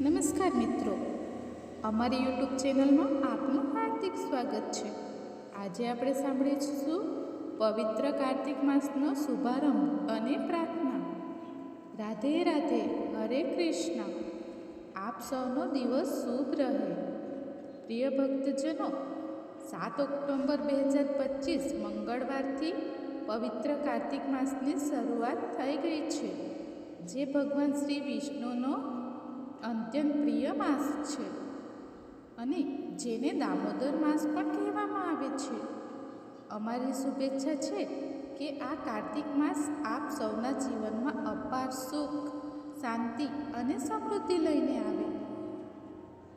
નમસ્કાર મિત્રો. અમારી યુટ્યુબ ચેનલમાં આપનું હાર્દિક સ્વાગત છે. આજે આપણે સાંભળીશું પવિત્ર કાર્તિક માસનો શુભારંભ અને પ્રાર્થના. રાધે રાધે, હરે કૃષ્ણ. આપ સૌનો દિવસ શુભ રહે. પ્રિય ભક્તજનો, સાત ઓક્ટોબર બે હજાર પચીસ મંગળવારથી પવિત્ર કાર્તિક માસની શરૂઆત થઈ ગઈ છે. જે ભગવાન શ્રી વિષ્ણુનો અત્યંત પ્રિય માસ છે અને જેને દામોદર માસ પણ કહેવામાં આવે છે. અમારી શુભેચ્છા છે કે આ કાર્તિક માસ આપ સૌના જીવનમાં અપાર સુખ, શાંતિ અને સમૃદ્ધિ લઈને આવે.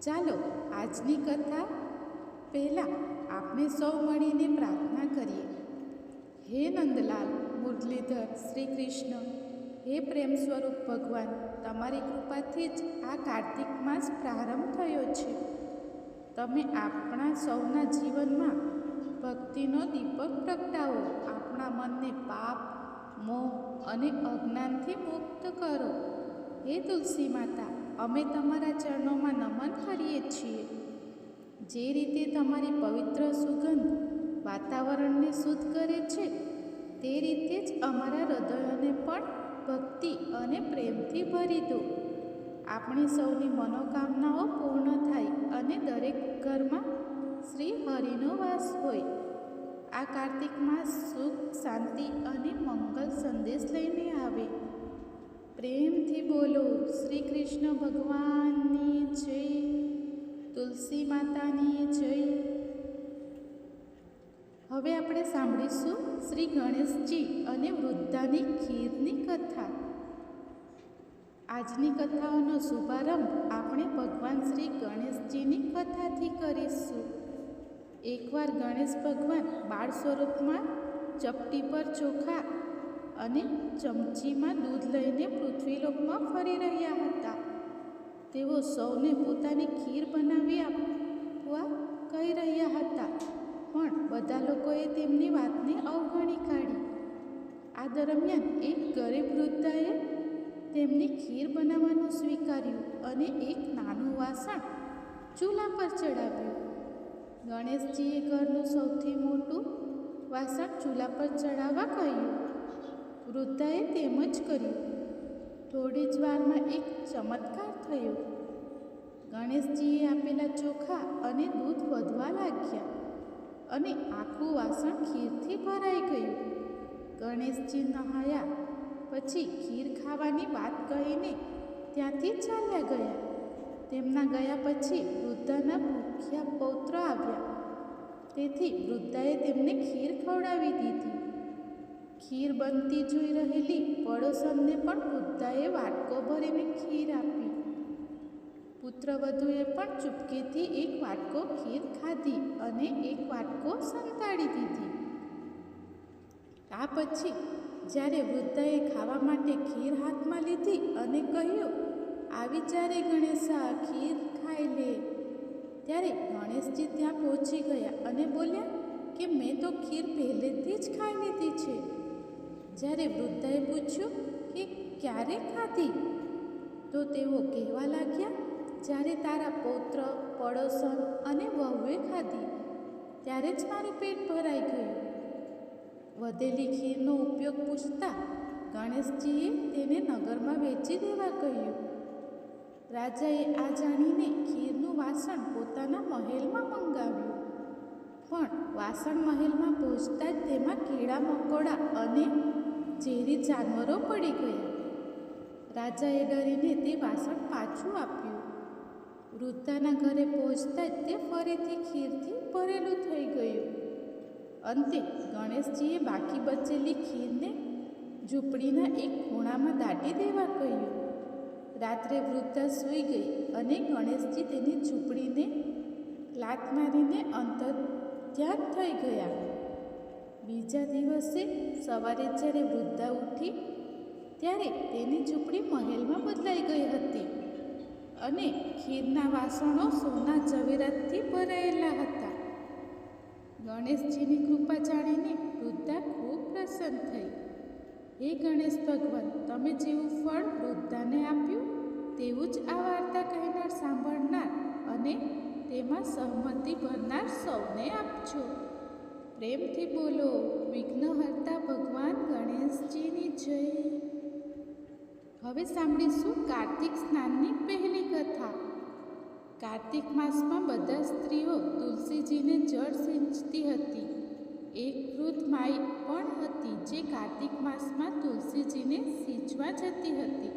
ચાલો આજની કથા પહેલાં આપણે સૌ મળીને પ્રાર્થના કરીએ. હે નંદલાલ, મુરલીધર, શ્રી કૃષ્ણ. હે પ્રેમ સ્વરૂપ ભગવાન તમારી કૃપાથી જ આ કાર્તિક માસ પ્રારંભ થયો છે. તમે આપણા સૌના જીવનમાં ભક્તિનો દીપક પ્રગટાવો. આપણા મનને પાપ, મોહ અને અજ્ઞાનથી મુક્ત કરો. હે તુલસી માતા, અમે તમારા ચરણોમાં નમન કરીએ છીએ. જે રીતે તમારી પવિત્ર સુગંધ વાતાવરણને શુદ્ધ કરે છે, તે રીતે જ અમારા હૃદયોને પણ ભક્તિ અને પ્રેમથી ભરી દો. આપણી સૌની મનોકામનાઓ પૂર્ણ થાય અને દરેક ઘરમાં શ્રી હરિનો વાસ હોય. આ કાર્તિક માસ સુખ, શાંતિ અને મંગલ સંદેશ લઈને આવે. પ્રેમથી બોલો, શ્રી કૃષ્ણ ભગવાનની જય, તુલસી માતાની જય. હવે આપણે સાંભળીશું શ્રી ગણેશજી અને વૃદ્ધાની ખીરની કથા. આજની કથાઓનો શુભારંભ આપણે ભગવાન શ્રી ગણેશજીની કથાથી કરીશું. એકવાર ગણેશ ભગવાન બાળ સ્વરૂપમાં ચપટી પર ચોખા અને ચમચીમાં દૂધ લઈને પૃથ્વીલોકમાં ફરી રહ્યા હતા. તેઓ સૌને પોતાની ખીર બનાવી આપવા કહી રહ્યા હતા. પણ બધા લોકોએ તેમની વાતને અવગણી કાઢી. આ દરમિયાન એક ગરીબ વૃદ્ધાએ તેમને ખીર બનાવવાનું સ્વીકાર્યું અને એક નાનું વાસણ ચૂલા પર ચડાવ્યું. ગણેશજીએ ઘરનું સૌથી મોટું વાસણ ચૂલા પર ચડાવવા કહ્યું. વૃદ્ધાએ તેમ જ કર્યું. થોડી જ વારમાં એક ચમત્કાર થયો. ગણેશજીએ આપેલા ચોખા અને દૂધ વધવા લાગ્યા. અને આખું વાસણ ખીરથી ભરાઈ ગયું. ગણેશજી નહાયા, પછી ખીર ખાવાની વાત કહીને ત્યાંથી ચાલ્યા ગયા. તેમના ગયા પછી વૃદ્ધાના ભૂખ્યા પૌત્ર આવ્યા. તેથી વૃદ્ધાએ તેમને ખીર ખવડાવી દીધી. ખીર બનતી જોઈ રહેલી પડોશનને પણ વૃદ્ધાએ વાટકો ભરીને ખીર આપી પુત્રવધુએ પણ ચૂપકેથી એક વાટકો ખીર ખાધી અને એક વાટકો સંતાડી દીધી. આ પછી જ્યારે વૃદ્ધાએ ખાવા માટે ખીર હાથમાં લીધી અને કહ્યું, આવી ચારે ગણેશા ખીર ખાઈ લે. ત્યારે ગણેશજી ત્યાં પહોંચી ગયા અને બોલ્યા, કે મેં તો ખીર પહેલેથી જ ખાઈ લીધી છે. જ્યારે વૃદ્ધાએ પૂછ્યું, કે ક્યારે ખાધી? તો તેઓ કહેવા લાગ્યા જ્યારે તારા પૌત્ર પડોશન અને વહુએ ખાધી, ત્યારે જ મારું પેટ ભરાઈ ગયું. વધેલી ખીરનો ઉપયોગ પૂછતા ગણેશજીએ તેને નગરમાં વેચી દેવા કહ્યું. રાજાએ આ જાણીને ખીરનું વાસણ પોતાના મહેલમાં મંગાવ્યું. પણ વાસણ મહેલમાં પહોંચતા જ તેમાં કીડા, મકોડા અને ઝેરી જાનવરો પડી ગયા. રાજાએ ડરીને તે વાસણ પાછું આપ્યું. વૃદ્ધાના ઘરે પહોંચતા જ તે ફરીથી ખીરથી ભરેલું થઈ ગયું. અંતે ગણેશજીએ બાકી બચેલી ખીરને ઝૂંપડીના એક ખૂણામાં દાટી દેવા કહ્યું. રાત્રે વૃદ્ધા સૂઈ ગઈ અને ગણેશજી તેની ઝૂંપડીને લાત મારીને અંતર ધ્યાન થઈ ગયા. બીજા દિવસે સવારે જ્યારે વૃદ્ધા ઉઠી, ત્યારે તેની ઝૂંપડી મહેલમાં બદલાઈ ગઈ હતી. અને ખીરના વાસણો સોના ઝવેરાતથી ભરાયેલા હતા. ગણેશજીની કૃપા જાણીને વૃદ્ધા ખૂબ પ્રસન્ન થઈ. હે ગણેશ ભગવાન, તમે જેવું ફળ વૃદ્ધાને આપ્યું, તેવું જ આ વાર્તા કહેનાર સાંભળનાર અને તેમાં સહમતિ ભરનાર સૌને આપજો. પ્રેમથી બોલો, વિઘ્નહર્તા ભગવાન ગણેશજીની જય. હવે સાંભળીશું કાર્તિક સ્નાનની પહેલી કથા. કાર્તિક માસમાં બધા સ્ત્રીઓ તુલસીજીને જળ સિંચતી હતી. એક વૃદ્ધ માઈ પણ હતી જે કાર્તિક માસમાં તુલસીજીને સિંચવા જતી હતી.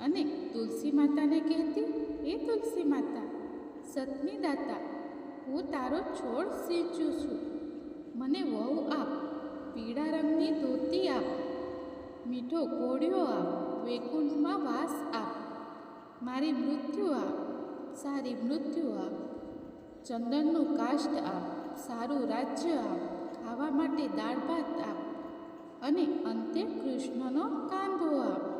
અને તુલસી માતાને કહેતી, એ તુલસી માતા, સતની દાતા, હું તારો છોડ સિંચું છું. મને વહુ આપ, પીળા રંગની ધોતી આપ મીઠો કોળિયો આપ, વૈકુંઠમાં વાસ આપ. મારી મૃત્યુ આપ, સારી મૃત્યુ આપ. ચંદનનું કાષ્ટ આપ, સારું રાજ્ય આપ, ખાવા માટે દાળ ભાત આપ. અને અંતે કૃષ્ણનો કાંધો આપ.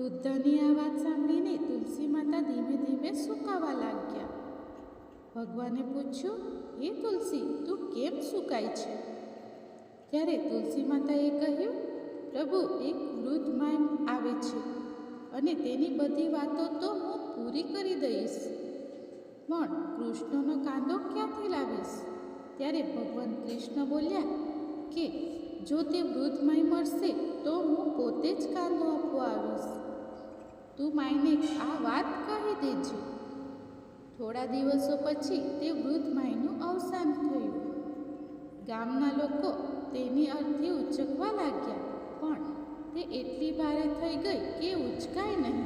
વૃદ્ધની આ વાત સાંભળીને તુલસી માતા ધીમે ધીમે સુકાવા લાગ્યા. ભગવાને પૂછ્યું, હે તુલસી, તું કેમ સુકાય છે? ત્યારે તુલસી માતાએ કહ્યું પ્રભુ એક વૃદ્ધ માય આવે છે અને તેની બધી વાતો તો હું પૂરી કરી દઈશ. પણ કૃષ્ણનો કાંદો ક્યાંથી લાવીશ? ત્યારે ભગવાન કૃષ્ણ બોલ્યા, કે જો તે વૃદ્ધ માય મળશે તો હું પોતે જ કાંદો આપવા આવીશ. તું માયને આ વાત કહી દેજે. થોડા દિવસો પછી તે વૃદ્ધ માયનું અવસાન થયું. ગામના લોકો તેની અર્થી ઉચકવા લાગ્યા. પણ તે એટલી ભારે થઈ ગઈ કે ઉચકાય નહીં.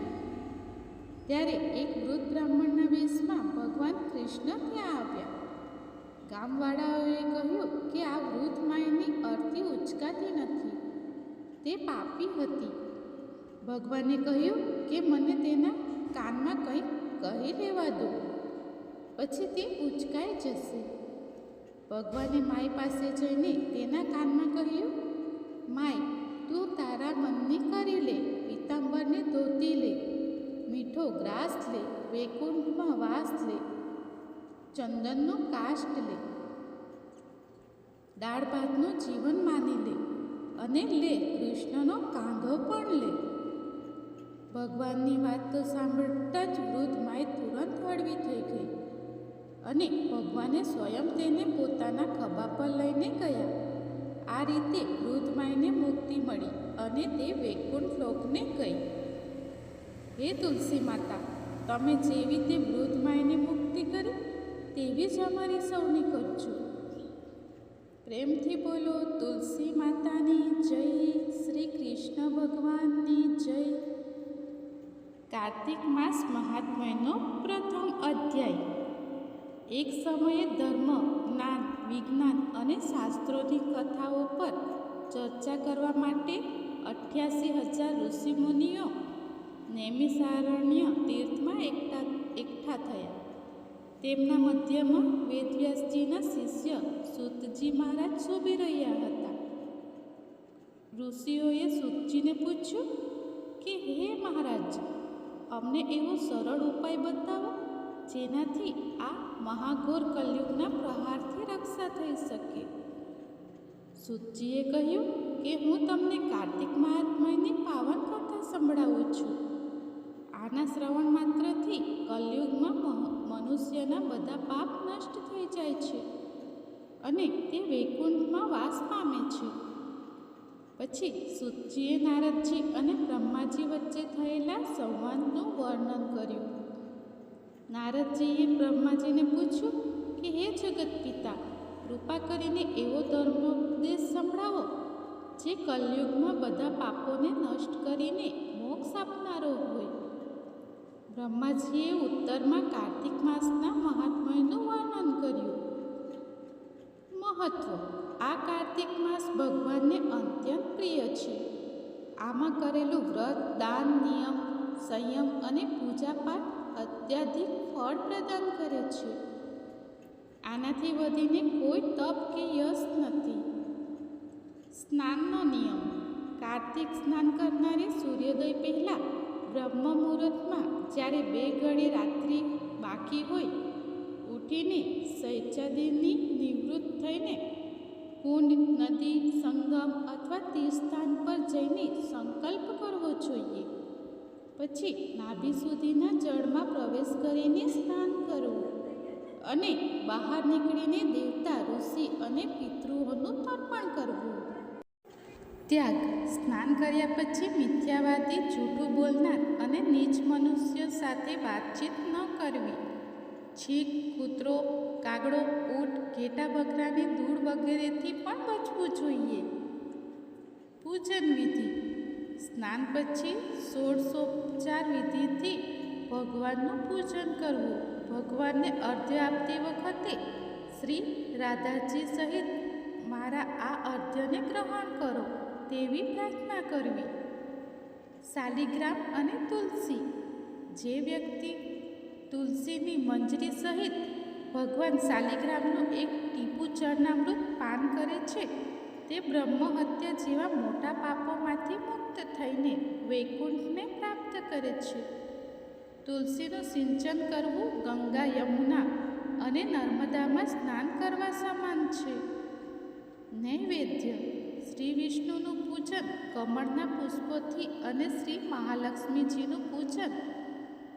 ત્યારે એક વૃદ્ધ બ્રાહ્મણના વેશમાં ભગવાન કૃષ્ણ ત્યાં આવ્યા. ગામવાળાઓએ કહ્યું કે આ વૃદ્ધ માયની અર્થી ઉચકાતી નથી. તે પાપી હતી. ભગવાને કહ્યું કે મને તેના કાનમાં કંઈક કહી લેવા દો. પછી તે ઉચકાઈ જશે. ભગવાને માય પાસે જઈને તેના કાનમાં કહ્યું, માય તું તારા મનની કરી લે, પીતાંબરને ધોતી લે, મીઠો ગ્રાસ લે, વૈકુંઠમાં વાસ લે, ચંદનનો કાષ્ટ લે, દાળ ભાતનું જીવન માની લે અને લે, કૃષ્ણનો કાંધો પણ લે. ભગવાનની વાત તો સાંભળતા જ વૃદ્ધ માય તુરંત હળવી થઈ ગઈ અને ભગવાને સ્વયં તેને પોતાના ખભા પર લઈને ગયા. આ રીતે વૃદ્ધ માયને મુક્તિ મળી અને તે વૈકુંઠ લોકને ગઈ. હે તુલસી માતા, તમે જેવી તે વૃદ્ધ માયને મુક્તિ કરી, તેવી જ અમારી સૌની કરજો. પ્રેમથી બોલો તુલસી માતાની જય શ્રી કૃષ્ણ ભગવાનની જય. કાર્તિક માસ મહાત્મ્યનો પ્રથમ અધ્યાય. એક સમયે ધર્મ, જ્ઞાન વિજ્ઞાન અને શાસ્ત્રોની કથાઓ પર ચર્ચા કરવા માટે અઠ્યાસી હજાર ઋષિમુનિઓ નૈમિષારણ્ય તીર્થમાં એકઠા એકઠા થયા. તેમના મધ્યમાં વેદવ્યાસજીના શિષ્ય સુતજી મહારાજ શોભી રહ્યા હતા. ઋષિઓએ સુતજીને પૂછ્યું કે, હે મહારાજ, અમને એવો સરળ ઉપાય બતાવો જેનાથી આ મહાઘોર કલયુગના પ્રહારથી રક્ષા થઈ શકે. સૂતજીએ કહ્યું કે હું તમને કાર્તિક મહાત્માની પાવન કથા સંભળાવું છું. આના શ્રવણ માત્રથી કલયુગમાં મનુષ્યના બધા પાપ નષ્ટ થઈ જાય છે અને તે વૈકુંઠમાં વાસ પામે છે. પછી સુતજીએ નારદજી અને બ્રહ્માજી વચ્ચે થયેલા સંવાદનું વર્ણન કર્યું. નારદજીએ બ્રહ્માજીને પૂછ્યું કે, હે જગત પિતા, કૃપા કરીને એવો ધર્મોપદેશ સંભળાવો, જે કલયુગમાં બધા પાપોને નષ્ટ કરીને મોક્ષ આપનારો હોય. બ્રહ્માજીએ ઉત્તરમાં કાર્તિક માસના મહાત્મ્યનું વર્ણન કર્યું. મહત્વ, આ કાર્તિક માસ ભગવાનને અત્યંત પ્રિય છે. આમાં કરેલું વ્રત, દાન, નિયમ, સંયમ અને પૂજાપાઠ અત્યાધિક ફળ પ્રદાન કરે છે. આનાથી વધીને કોઈ તપ કે યશ નથી. સ્નાનનો નિયમ. કાર્તિક સ્નાન કરનારે સૂર્યોદય પહેલાં બ્રહ્મ મુહૂર્તમાં જ્યારે બે ઘડી રાત્રિ બાકી હોય, ઉઠીને શૈચાદીની નિવૃત્ત થઈને કુંડ, નદી, સંગમ અથવા તીર્થસ્થાન પર જઈને સંકલ્પ કરવો જોઈએ. પછી નાભી સુધીના જળમાં પ્રવેશ કરીને સ્નાન કરવું અને બહાર નીકળીને દેવતા, ઋષિ અને પિતૃઓનું તર્પણ કરવું. ત્યાગ. સ્નાન કર્યા પછી મિથ્યાવાદી, જૂઠું બોલનાર અને નીચ મનુષ્યો સાથે વાતચીત ન કરવી. છીક, કૂતરો, કાગડો, ઊંટ, ઘેટા બકરાને ધૂળ વગેરેથી પણ બચવું જોઈએ. પૂજન વિધિ. સ્નાન પછી ષોડશોપચાર વિધિથી ભગવાનનું પૂજન કરવું. ભગવાનને અર્ધ્ય આપતી વખતે શ્રી રાધાજી સહિત મારા આ અર્ધ્યને ગ્રહણ કરો તેવી પ્રાર્થના કરવી. શાલિગ્રામ અને તુલસી. જે વ્યક્તિ તુલસીની મંજરી સહિત ભગવાન શાલિગ્રામનું એક ટીપુ ચરણામૃત પાન કરે છે તે બ્રહ્મહત્યા જેવા મોટા પાપોમાંથી મુક્ત થઈને વૈકુંઠને પ્રાપ્ત કરે છે. તુલસીનું સિંચન કરવું ગંગા યમુના અને નર્મદામાં સ્નાન કરવા સમાન છે. નૈવેદ્ય, શ્રી વિષ્ણુનું પૂજન, કમળના પુષ્પોથી અને શ્રી મહાલક્ષ્મીજીનું પૂજન,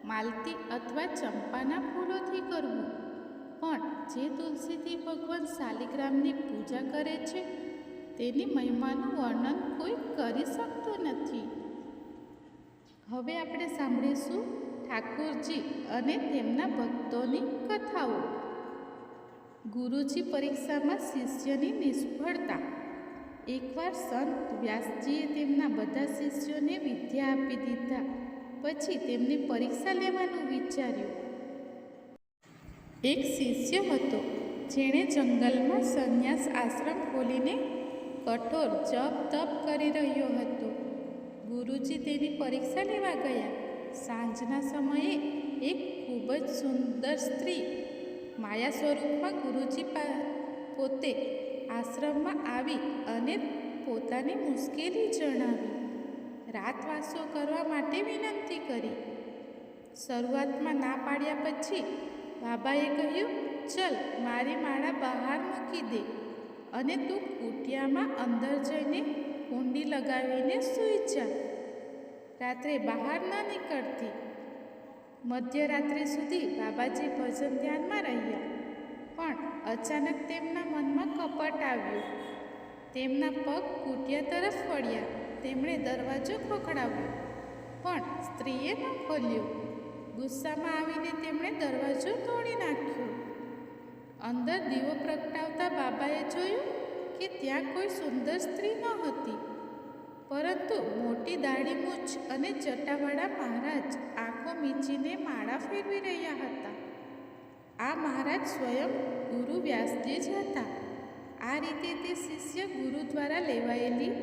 માલતી અથવા ચંપાના ફૂલોથી કરવું. પણ જે તુલસીથી ભગવાન શાલિગ્રામની પૂજા કરે છે તેની મહિમાનું વર્ણન કોઈ કરી શકતું નથી. હવે આપણે સાંભળીશું ઠાકોરજી અને તેમના ભક્તોની કથાઓ. ગુરુજી પરીક્ષામાં શિષ્યની નિષ્ફળતા. એકવાર સંત વ્યાસજીએ તેમના બધા શિષ્યોને વિદ્યા આપી દીધા. પછી તેમની પરીક્ષા લેવાનું વિચાર્યું. એક શિષ્ય હતો, જેણે જંગલમાં સંન્યાસ આશ્રમ ખોલીને કઠોર જપ તપ કરી રહ્યો હતો. ગુરુજી તેની પરીક્ષા લેવા ગયા. સાંજના સમયે એક ખૂબ જ સુંદર સ્ત્રી માયા સ્વરૂપમાં ગુરુજી પોતે આશ્રમમાં આવી અને પોતાની મુશ્કેલી જણાવી. રાતવાસો કરવા માટે વિનંતી કરી. શરૂઆતમાં ના પાડ્યા પછી બાબાએ કહ્યું, ચલ, મારી માળા બહાર મૂકી દે. અને તું કુટિયામાં અંદર જઈને કુંડી લગાવીને સૂઈ જા. રાત્રે બહાર ન નીકળતી. મધ્યરાત્રિ સુધી બાબાજી ભજન ધ્યાનમાં રહ્યા. પણ અચાનક તેમના મનમાં કપટ આવ્યું. તેમના પગ કુટિયા તરફ વળ્યા. તેમણે દરવાજો ખખડાવ્યો. પણ સ્ત્રીએ ન ખોલ્યો. ગુસ્સામાં આવીને તેમણે દરવાજો તોડી નાખ્યો. અંદર દીવો પ્રગટાવતા બાબાએ જોયું કે ત્યાં કોઈ સુંદર સ્ત્રી ન હતી. પરંતુ મોટી દાઢી મૂછ અને જટાવાળા મહારાજ આંખો મીચીને માળા ફેરવી રહ્યા હતા. આ મહારાજ સ્વયં ગુરુ વ્યાસજી જ હતા. આ રીતે તે શિષ્ય ગુરુ દ્વારા લેવાયેલી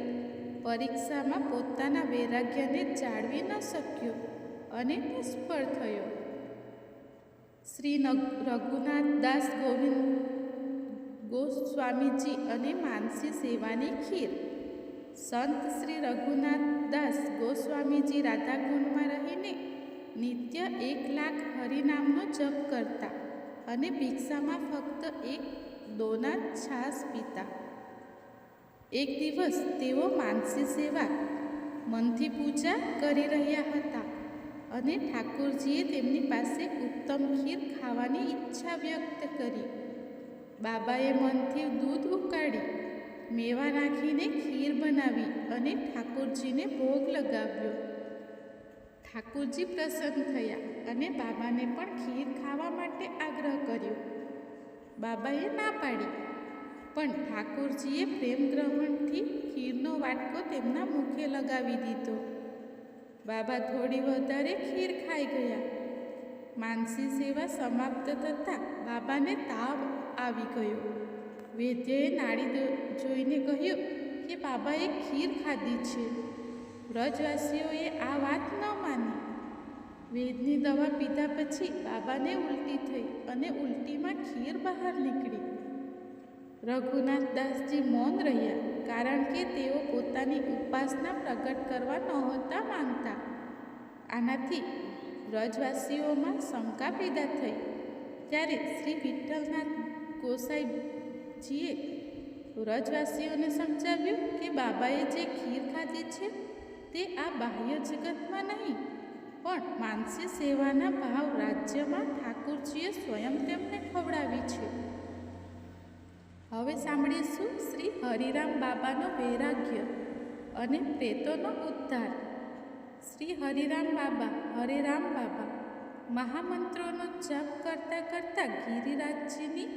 પરીક્ષામાં પોતાના વૈરાગ્યને જાળવી ન શક્યો અને નિષ્ફળ થયો. શ્રી રઘુનાથ દાસ ગોવિંદ ગોસ્વામીજી અને માનસી સેવાની ખીર. સંત શ્રી રઘુનાથ દાસ ગોસ્વામીજી રાધાકુંડમાં રહીને નિત્ય એક લાખ હરિનામનો જપ કરતા અને ભિક્ષામાં ફક્ત એક દોના છાશ પીતા. એક દિવસ તેઓ માનસી સેવા, મનથી પૂજા કરી રહ્યા હતા. અને ઠાકોરજીએ તેમની પાસે ઉત્તમ ખીર ખાવાની ઈચ્છા વ્યક્ત કરી. બાબાએ મનથી દૂધ ઉકાળી, મેવા નાખીને ખીર બનાવી અને ઠાકોરજીને ભોગ લગાવ્યો. ઠાકોરજી પ્રસન્ન થયા અને બાબાને પણ ખીર ખાવા માટે આગ્રહ કર્યો. બાબાએ ના પાડી, પણ ઠાકોરજીએ પ્રેમ ગ્રહણથી ખીરનો વાટકો તેમના મુખે લગાવી દીધો. બાબા થોડી વધારે ખીર ખાઈ ગયા. માનસી સેવા સમાપ્ત થતાં બાબાને તાવ આવી ગયો. વૈદ્યએ નાડી જોઈને કહ્યું કે બાબાએ ખીર ખાધી છે. વ્રજવાસીઓએ આ વાત ન માની. વેદની દવા પીધા પછી બાબાને ઉલટી થઈ અને ઉલટીમાં ખીર બહાર નીકળી. રઘુનાથ દાસજી મૌન રહ્યા કારણ કે તેઓ પોતાની ઉપાસના પ્રગટ કરવા નહોતા માંગતા. આનાથી વ્રજવાસીઓમાં શંકા પેદા થઈ. ત્યારે શ્રી વિઠ્ઠલનાથ ગોસાઈજીએ વ્રજવાસીઓને સમજાવ્યું કે બાબાએ જે ખીર ખાધી છે તે આ બાહ્ય જગતમાં નહીં, પણ માનસી સેવાના ભાવ રાજ્યમાં ઠાકુરજીએ સ્વયં તેમને ખવડાવી છે. હવે સાંભળીશું શ્રી હરિરામ બાબાનો વૈરાગ્ય અને પ્રેતોનો ઉદ્ધાર. શ્રી હરિરામ બાબા હરે રામ બાબા, મહામંત્રોનો જપ કરતાં કરતાં ગિરિરાજજીની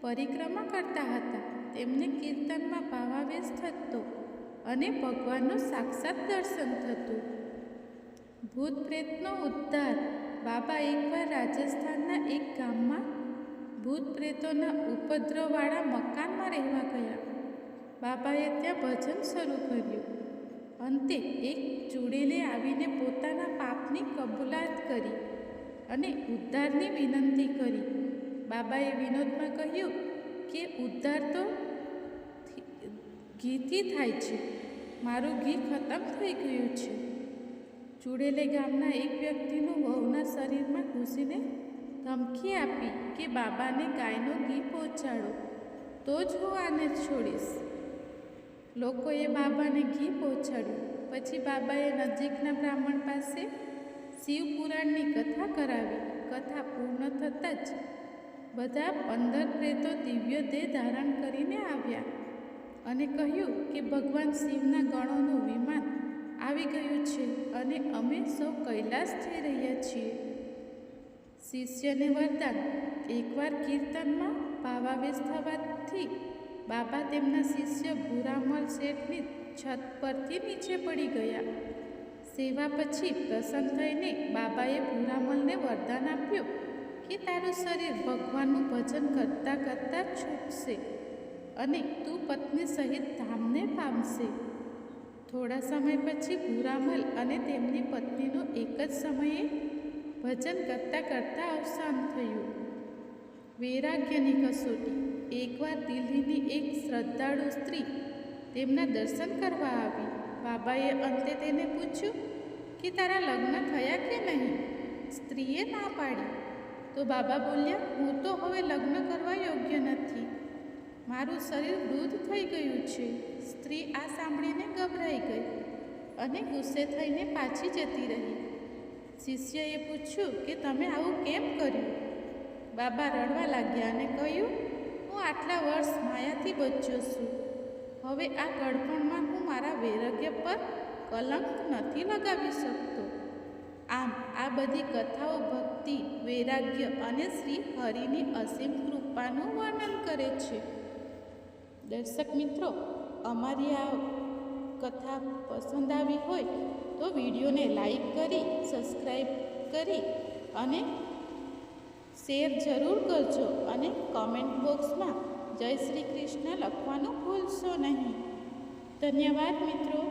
પરિક્રમા કરતા હતા. તેમને કીર્તનમાં ભાવાવેશ થતો અને ભગવાનનું સાક્ષાત દર્શન થતું. ભૂત પ્રેતનો ઉદ્ધાર બાબા એકવાર રાજસ્થાનના એક ગામમાં ભૂત પ્રેતોના ઉપદ્રવવાળા મકાનમાં રહેવા ગયા. બાબાએ ત્યાં ભજન શરૂ કર્યું. અંતે એક ચૂડેલે આવીને પોતાના પાપની કબૂલાત કરી અને ઉદ્ધારની વિનંતી કરી. બાબાએ વિનોદમાં કહ્યું કે, ઉદ્ધાર તો ઘીથી થાય છે. મારું ઘી ખતમ થઈ ગયું છે. ચૂડેલે ગામના એક વ્યક્તિનું વહુના શરીરમાં ઘૂસીને ધમકી આપી કે બાબાને ગાયનું ઘી પહોંચાડો તો જ હું આને છોડીશ. લોકોએ બાબાને ઘી પહોંચાડ્યું પછી બાબાએ નજીકના બ્રાહ્મણ પાસે શિવપુરાણની કથા કરાવી. કથા પૂર્ણ થતાં જ બધા પંદર પ્રેતો દિવ્ય દેહ ધારણ કરીને આવ્યા અને કહ્યું કે ભગવાન શિવના ગણોનું વિમાન આવી ગયું છે અને અમે સૌ કૈલાસ જઈ રહ્યા છીએ. શિષ્યને વરદાન. એકવાર કીર્તનમાં ભાવાવેશ થવાથી બાબા તેમના શિષ્ય ભૂરામલ શેઠની છત પરથી નીચે પડી ગયા. સેવા પછી પ્રસન્ન થઈને બાબાએ ભૂરામલને વરદાન આપ્યું કે તારું શરીર ભગવાનનું ભજન કરતાં કરતાં છૂટશે અને તું પત્ની સહિત ધામને પામશે. થોડા સમય પછી ભૂરામલ અને તેમની પત્નીનો એક જ સમયે ભજન કરતાં કરતાં અવસાન થયું. વૈરાગ્યની કસોટી. એકવાર દિલ્હીની એક શ્રદ્ધાળુ સ્ત્રી તેમના દર્શન કરવા આવી. બાબાએ અંતે તેને પૂછ્યું કે તારા લગ્ન થયા કે નહીં? સ્ત્રીએ ના પાડી. તો બાબા બોલ્યા, હું તો હવે લગ્ન કરવા યોગ્ય નથી. મારું શરીર વૃદ્ધ થઈ ગયું છે. સ્ત્રી આ સાંભળીને ગભરાઈ ગઈ અને ગુસ્સે થઈને પાછી જતી રહી. શિષ્યએ પૂછ્યું કે તમે આવું કેમ કર્યું? બાબા રડવા લાગ્યા અને કહ્યું, હું આટલા વર્ષ માયાથી બચ્યો છું. હવે આ ગળપણમાં હું મારા વૈરાગ્ય પર કલંક નથી લગાવી શકતો. આમ, આ બધી કથાઓ ભક્તિ, વૈરાગ્ય અને શ્રી હરિની અસીમ કૃપાનું વર્ણન કરે છે. દર્શક મિત્રો, અમારી આ કથા પસંદ આવી હોય તો વિડીયોને લાઈક કરી, સબસ્ક્રાઈબ કરી અને શેર જરૂર કરજો અને કોમેન્ટ બોક્સમાં જય શ્રી કૃષ્ણ લખવાનું ભૂલશો નહીં. ધન્યવાદ મિત્રો.